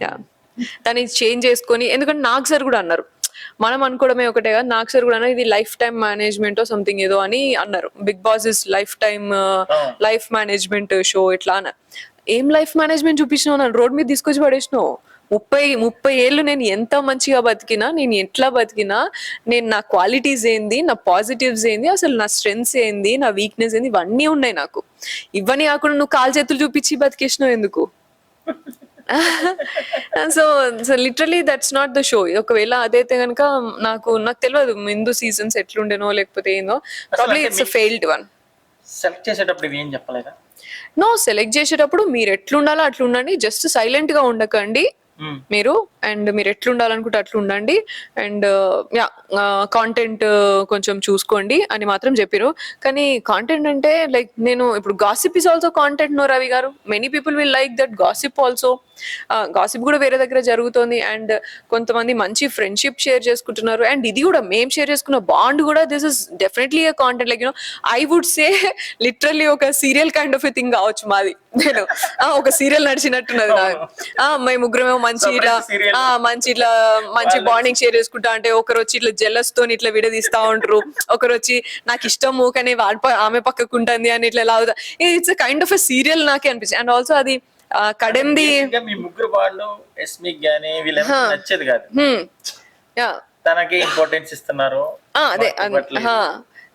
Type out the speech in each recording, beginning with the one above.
Yeah దాన్ని change చేసుకొని ఎందుకంటే నాగ్ సార్ కూడా అన్నారు. మనం అనుకోవడమే ఒకటే కదా నాగ్ సార్ కూడా ఇది లైఫ్ టైం మేనేజ్మెంట్ సంథింగ్ ఏదో అని అన్నారు. Bigg Boss is life time life management show ఇట్లా అన్నారు ఏం లైఫ్ మేనేజ్మెంట్ చూపించినావు నన్ను రోడ్ మీద తీసుకొచ్చి పడేసినావు. ముప్పై ముప్పై ఏళ్ళు నేను ఎంత మంచిగా బతికినా నేను ఎట్లా బతికినా నేను నా క్వాలిటీస్ ఏంది నా పాజిటివ్స్ ఏంది అసలు నా స్ట్రెంగ్స్ ఏంది నా వీక్నెస్ ఏంది ఇవన్నీ ఉన్నాయి నాకు. ఇవన్నీ కాకుండా నువ్వు కాలు చేతులు చూపించి బతికేసినావు ఎందుకు? So so literally that's not the show ఒకవేళ అదైతే కనుక నాకు నాకు తెలియదు ముందు సీజన్స్ ఎట్లుండేనో లేకపోతే ఏందో. Probably it's failed one select చేసేటప్పుడు ఏం చెప్పలేదా? నో సెలెక్ట్ చేసేటప్పుడు మీరు ఎట్లుండాలో అట్లా ఉండండి జస్ట్ సైలెంట్గా ఉండకండి. మీరు అండ్ మీరు ఎట్లా ఉండాలనుకుంటే అట్లా ఉండండి అండ్ యా కాంటెంట్ కొంచెం చూసుకోండి అని మాత్రం చెప్పారు. కానీ కాంటెంట్ అంటే లైక్ నేను ఇప్పుడు gossip is also content no Ravi garu. Many people will like that gossip also gossip కూడా వేరే దగ్గర జరుగుతుంది. అండ్ కొంతమంది మంచి ఫ్రెండ్షిప్ షేర్ చేసుకుంటున్నారు. అండ్ ఇది కూడా మేము షేర్ చేసుకున్న బాండ్ కూడా this is definitely a content like you know I would say literally ఒక serial kind of a thing కావచ్చు మాది. నేను ఆ, ఒక సీరియల్ నడిచినట్టున్నది మేము ముగ్గురమేమో మంచి ఇట్లా. ఆ, మంచి ఇట్లా మంచి బాండింగ్ షేర్ చేసుకుంటా అంటే ఒకరు వచ్చి ఇట్లా జెల్లస్తో ఇట్లా విడదీస్తా ఉంటారు ఒకరు వచ్చి నాకు ఇష్టము కానీ వాడి ఆమె పక్కకు ఉంటుంది అని ఇట్లా లాగుతా it's kind of a serial నాకే అనిపించింది. అండ్ ఆల్సో అది కడెంది మీ ముగ్గురు వాళ్ళు ఎస్మిక్ గానీ వీళ్ళెవరికి నచ్చేది కాదు. తనకి ఇంపార్టెన్స్ ఇస్తున్నారు. అదే.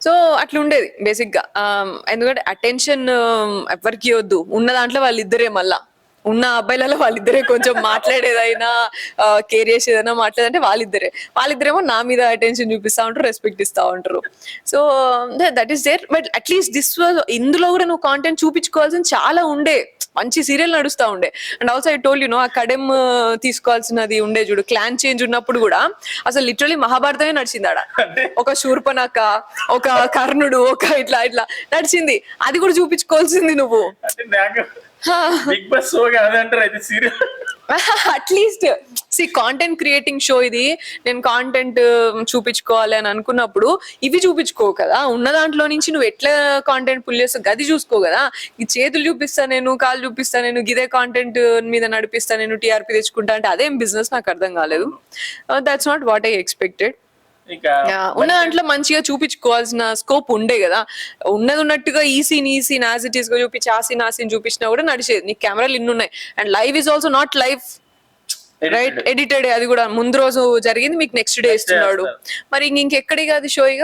సో అట్లా ఉండేది బేసిక్గా ఎందుకంటే అటెన్షన్ ఎవరికి ఇవ్వద్దు. ఉన్న దాంట్లో వాళ్ళిద్దరే మళ్ళా. ఉన్న అబ్బాయిలలో వాళ్ళిద్దరే కొంచెం మాట్లాడేదైనా కేర్ చేసేదైనా మాట్లాడంటే వాళ్ళిద్దరే. వాళ్ళిద్దరేమో నా మీద అటెన్షన్ చూపిస్తా ఉంటారు రెస్పెక్ట్ ఇస్తా ఉంటారు. So that is there but at least this ఇందులో కూడా నువ్వు కాంటెంట్ చూపించుకోవాల్సిన చాలా ఉండే. మంచి సీరియల్ నడుస్తా ఉండే. And also I told you know ఆ కడెమ్ తీసుకోవాల్సినది ఉండే చూడు. క్లాన్ చేంజ్ ఉన్నప్పుడు కూడా అసలు లిటరలీ మహాభారతమే నడిచింది ఆడ. ఒక శూర్పణక ఒక కర్ణుడు ఒక ఇట్లా ఇట్లా నడిచింది. అది కూడా చూపించుకోవాల్సింది నువ్వు. బిగ్ బాస్ షో కాదంటారు అయితే serial at least C content creating show ఇది. నేను కాంటెంట్ చూపించుకోవాలి అని అనుకున్నప్పుడు ఇవి చూపించుకో కదా. ఉన్న దాంట్లో నుంచి నువ్వు ఎట్లా కాంటెంట్ పుల్ చేస్తావు? గది చూసుకో కదా. ఈ చేతులు చూపిస్తా నేను కాళ్ళు చూపిస్తా నేను గిదే కాంటెంట్ మీద నడిపిస్తా నేను టీఆర్పీ తెచ్చుకుంటా అంటే అదేం బిజినెస్ నాకు అర్థం కాలేదు. That's not what I expected ఉన్న దాంట్లో మంచిగా చూపించుకోవాల్సిన స్కోప్ ఉండే కదా. ఉన్నది ఉన్నట్టుగా ఈ సీన్ ఈ సీన్ యాజ్ ఇట్ ఈస్గా చూపించి ఆ సీన్ ఆ సీన్ చూపించినా కూడా నడిచేది. నీకు కెమెరాలు ఇన్ని ఉన్నాయి. And live is also not live right edited అది కూడా. ముందు రోజు జరిగింది మీకు నెక్స్ట్ డే ఇస్తున్నాడు. మరి ఇంక ఇంకెక్కడిగా అది షో ఇక?